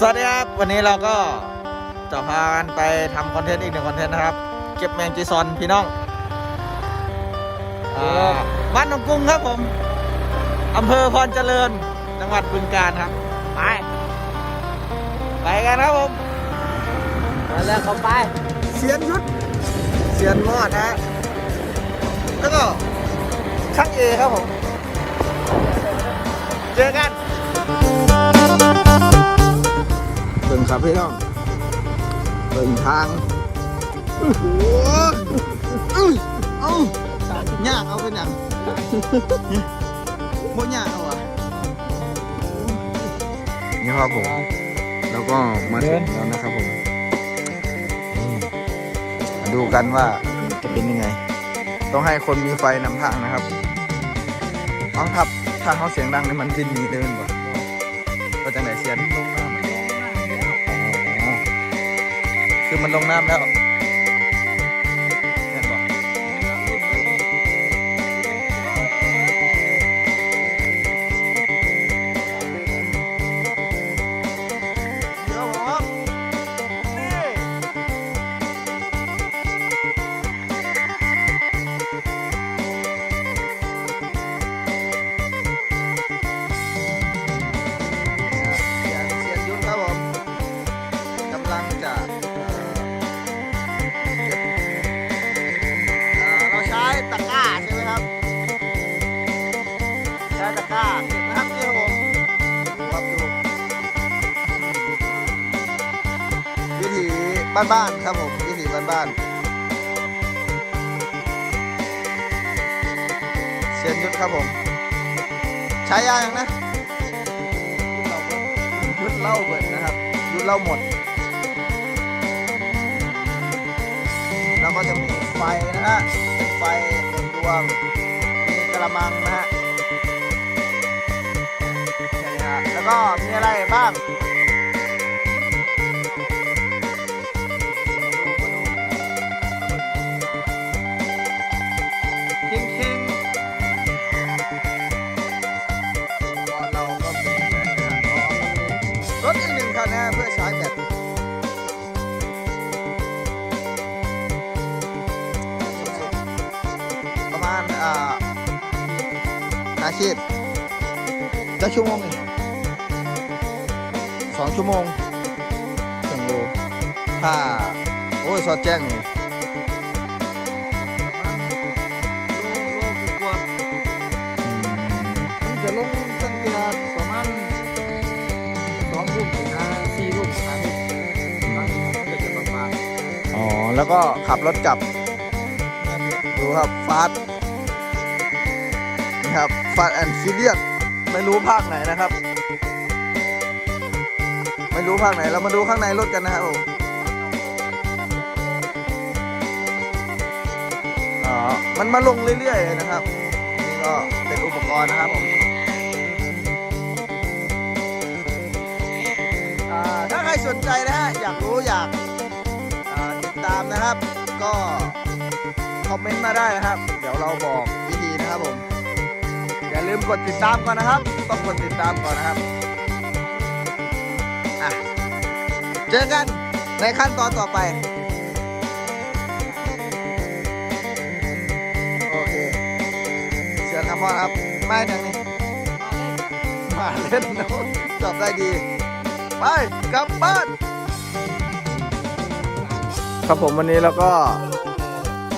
สวัสดีครับ วันนี้เราก็จะพากันไปทำคอนเทนต์อีกหนึ่งคอนเทนต์นะครับ เก็บแมงจีซอนพี่น้องอ่าบ้านหนองกรุงครับผมอำเภอพรเจริญจังหวัดบึงกาฬครับ ไป ไปกันครับผมมาแล้วเขาไปเสียนยุทธเสียนมอดนะฮะแล้วก็ช่างเอครับผม เจอกัน ครับพี่น้องเบิ่งทางโอ้โหอื้อเอ้ายากเอาเป็นอย่างบ่ยากเอาอะนี่ครับผมแล้วก็มาถึงแล้วนะครับผมมาดูกันว่าจะเป็นยังไง ต้องให้คนมีไฟนำทางนะครับน้องครับถ้าเขาเสียงดังนี่มันดินหนีเดินบ่ก็จังไหนเสียนลงน้ำ คือมันลงน้ำแล้ว บ้านๆครับผมวิถีบ้านๆเสียนยุทธครับผมใช้ยาอย่างนะยุดเล่าเบิดนะครับ ยุดเล่าหมด แล้วก็จะมีไฟนะฮะไฟหนึ่งดวง มีกระมังนะฮะแค่นี้ฮะแล้วก็มีอะไรบ้าง ถอีกหนึ่งนเพื่อชาร์จแบตสุดๆประมาณอ่าอาชีพจะชั่วโมงนี่สองชั่วโมงถึงโลถ้า โอ้ย สอดแจ้ง แล้วก็ขับรถกลับ ดูครับฟาสนี่ครับฟาสแอนด์ฟิเลียสไม่รู้ภาคไหนนะครับ ไม่รู้ภาคไหน เรามาดูข้างในรถกันนะครับผมอ๋อมันมาลงเรื่อยๆเลยนะครับ นี่ก็เป็นอุปกรณ์นะครับผมอ่าถ้าใครสนใจนะฮะ อยากรู้อยาก คอมเมนต์มาได้นะครับ เดี๋ยวเราบอกวิธีนะครับผมอย่าลืมกดติดตามก่อนนะครับ ต้องกดติดตามก่อนนะครับอะเจอกันในขั้นตอนต่อไปโอเคเสียงคำมอนครับไม่ทางนี้มาเล่นนะจบได้ดี ไปกลับบ้านครับผมวันนี้เราก็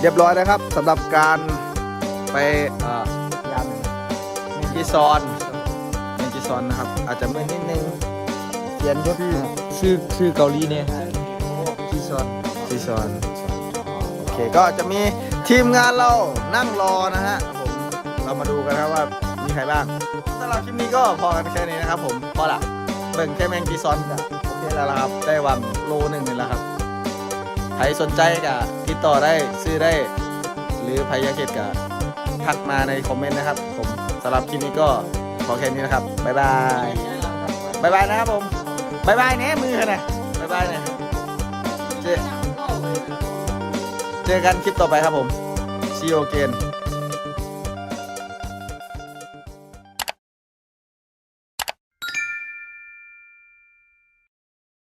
เรียบร้อยนะครับสำหรับการไปเอ่อยามเมนจิซอนเมนจิซอนนะครับ อาจจะไม่นิดนึงเขียนยศนะชื่อชื่อเกาหลีเนี่ยจิซอนจิซอนโอเคก็จะมีทีมงานเรานั่งรอนะฮะผมเรามาดูกันนะครับว่ามีใครบ้างสำหรับคลิปนี้ก็พอกันแค่นี้นะครับผมพอละเบิ่งแค่แมงจีซอนก็โอเคแล้วล่ะครับได้วางโลหนึ่งนี่แหละครับใครสนใจก็ติดต่อได้ซื้อได้ หรือใครอยากเก็บก็ทักมาในคอมเมนต์นะครับ ผมสำหรับคลิปนี้ก็ขอแค่นี้นะครับบ๊ายบายบ๊ายบายนะครับผมบ๊ายบายแน่มือนะบ๊ายบายเนี่ยเจอเจอกันคลิปต่อไปครับผมซีโอเกน